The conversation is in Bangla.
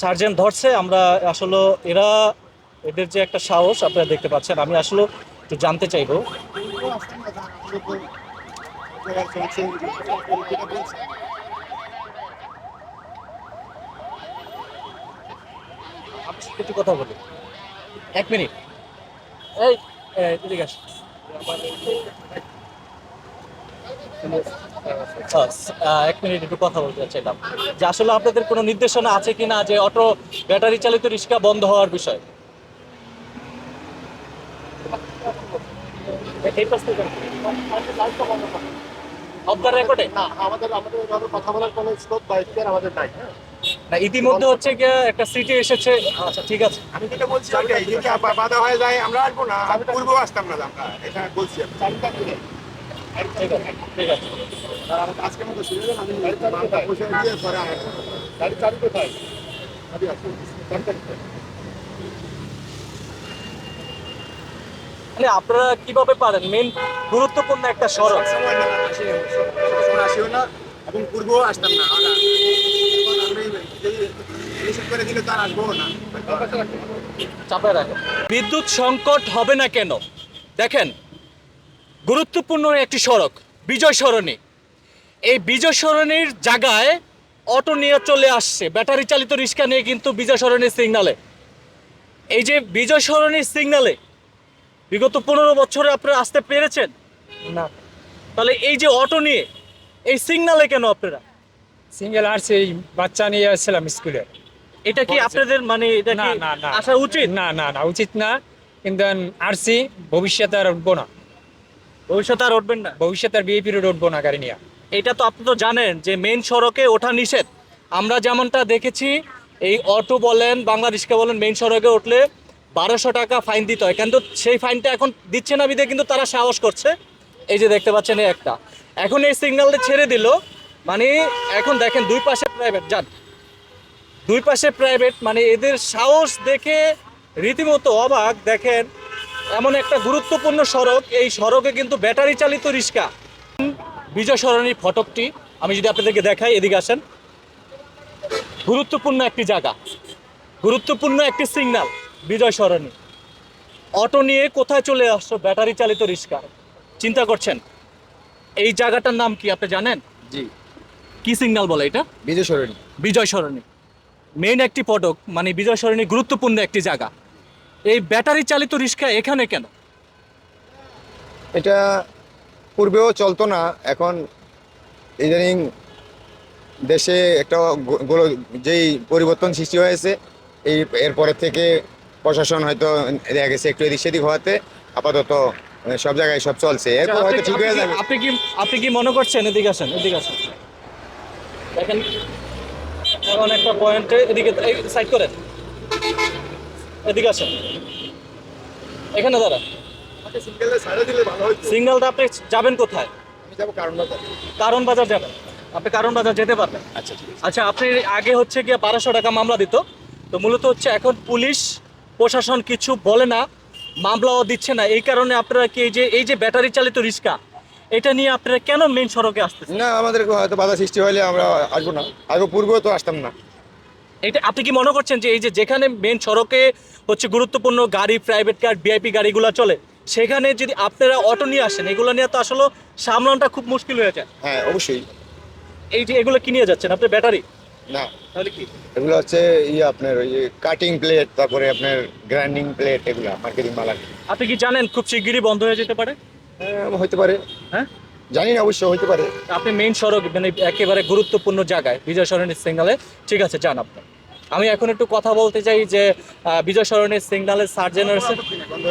সার্জেন্ট ধরছে। আমরা আসলে এরা, এদের যে একটা সাহস, আপনারা দেখতে পাচ্ছেন। আমি আসলে একটু জানতে চাইব। একটু কথা বলি এক মিনিট। এই, এদিকে আসুন। এক মিনিট একটু কথা বলতে চাইলাম। যে আসলে আপনাদের কোনো নির্দেশনা আছে কি না যে অটো ব্যাটারি চালিত রিক্সা বন্ধ হওয়ার বিষয়? এই পাশ থেকে অফ দ্য রেকর্ডে না আমাদের আমাদের কথা বলার কোনো স্কোপ বা এখতিয়ার আমাদের নাই। হ্যাঁ ইতিমধ্যে হচ্ছে গিয়ে একটা সিটি এসেছে। আচ্ছা ঠিক আছে। আমি যেটা বলছি বাধা হয়ে যায় আমরা আসব না। পূর্ব আসতাম না আমরা এটা বলছি মানে আপনারা কীভাবে পারেন? মেন গুরুত্বপূর্ণ একটা সড়ক এবং পূর্বও আসতাম না বিদ্যুৎ সংকট হবে না কেন? দেখেন গুরুত্বপূর্ণ একটি সড়ক বিজয় সরণি। এই বিজয় সরণির জায়গায় অটো নিয়ে চলে আসছে। ব্যাটারি চালিত রিক্সা নিয়ে কিন্তু বিজয় সরণির সিগনালে। এই যে বিজয় সরণির সিগনালে বিগত পনেরো বছরে আপনারা আসতে পেরেছেন? না। তাহলে এই যে অটো নিয়ে এই সিগনালে কেন আপনারা? সিঙ্গেল আর সেই বাচ্চা নিয়ে আসছিলাম স্কুলে। এটা কি আপনাদের মানে এটা না না না। আসা উচিত? না না না উচিত না। কিন্তু আরসি ভবিষ্যতে আর উঠবো না। ভবিষ্যতে আর উঠবেন না। ভবিষ্যতে আর বিএপি রোড উঠবো না গাড়ি নিয়ে। এটা তো আপনি তো জানেন যে মেন সড়কে ওঠা নিষেধ। আমরা যেমনটা দেখেছি এই অটো বলেন বাংলা রিক্সা বলেন মেন সড়কে উঠলে বারোশো টাকা ফাইন দিতে হয়। কিন্তু সেই ফাইনটা এখন দিচ্ছে না বিদে কিন্তু তারা সাহস করছে। এই যে দেখতে পাচ্ছেন এই একটা। এখন এই সিগন্যালটা ছেড়ে দিল। মানে এখন দেখেন দুই পাশে প্রাইভেট যান। দুই পাশে প্রাইভেট মানে এদের সাহস দেখে রীতিমতো অবাক। দেখেন এমন একটা গুরুত্বপূর্ণ সড়ক এই সড়কে কিন্তু ব্যাটারি চালিত রিক্সা। বিজয় সরণির ফটকটি আমি যদি আপনাদেরকে দেখাই এদিকে আসেন। গুরুত্বপূর্ণ একটি জায়গা গুরুত্বপূর্ণ একটি সিগনাল বিজয় সরণি। অটো নিয়ে কোথায় চলে আসছো ব্যাটারি চালিত রিক্সা? চিন্তা করছেন? এই জায়গাটার নাম কি আপনি জানেন? জি। কি সিগনাল বলে এটা? বিজয় সরণি। বিজয় সরণি। মেইন একটি ফটক মানে বিজয় সরণি গুরুত্বপূর্ণ একটি জায়গা। এই ব্যাটারি চালিত রিক্সা এখানে কেন? এটা পূর্বেও চলতো না এখন ইদানিং দেশে একটা গোল- যেই পরিবর্তন সৃষ্টি হয়েছে এই এরপরের থেকে প্রশাসন হয়তো দেখা গেছে একটু এদিক সেদিক হওয়াতে আপাতত সব জায়গায় সব চলছে। এরপর হয়তো ঠিক হয়ে যাবে। আপনি কি আপনি কি মনে করছেন? এদিকে আসেন এদিকে আসেন। দেখেন এখন একটা পয়েন্টে এদিকে সাইড করেন। এদিকে আসেন। এখানে দাঁড়া হতো সিগন্যালটা আপনি যাবেন কোথায়? আমি যাব কারণ না কারণ বাজার যাবেন। আপনি কারণ বাজার যেতে পারবেন। আচ্ছা আচ্ছা আপনি আগে হচ্ছে গিয়ে বারোশো টাকা মামলা দিত। তো মূলত হচ্ছে এখন পুলিশ প্রশাসন কিছু বলে না মামলাও দিচ্ছে না। এই কারণে আপনারা কি এই যে এই যে ব্যাটারি চালিত রিক্সা এটা নিয়ে আপনারা কেন মেন সড়কে আসতেছেন? না আমাদের হয়তো বাধা সৃষ্টি হলে আমরা আসব না। আগে পূর্বেও তো আসতাম না। এটা আপনি কি মনে করছেন যে এই যে যেখানে মেন সড়কে হচ্ছে গুরুত্বপূর্ণ গাড়ি প্রাইভেট কার ভিআইপি গাড়িগুলো চলে সেখানে যদি আপনারা অটো নিয়ে আসেন এগুলো নিয়ে তো আসলে সামলানটা খুব মুশকিল হয়ে যায়। হ্যাঁ অবশ্যই। এই যে এগুলো কি নিয়ে যাচ্ছেন? আপনার ব্যাটারি? না। তাহলে কি? এগুলো হচ্ছে ইয়ে আপনার ওই কাটিং প্লেট তারপরে আপনার গ্রাইন্ডিং প্লেট এগুলো মার্কেটিং মালা আপনি কি জানেন খুব শিগগিরই বন্ধ হয়ে যেতে পারে? হ্যাঁ, হতে পারে। হ্যাঁ? জানি না অবশ্য হতে পারে। আপনি মেইন সড়ক মানে একেবারে গুরুত্বপূর্ণ জায়গায় বিজয় সরণির সিগনালে ঠিক আছে যান আপনি। আমি এখন একটু কথা বলতে চাই যে বিজয় সরণের সিগনালের সার্জেন বন্ধ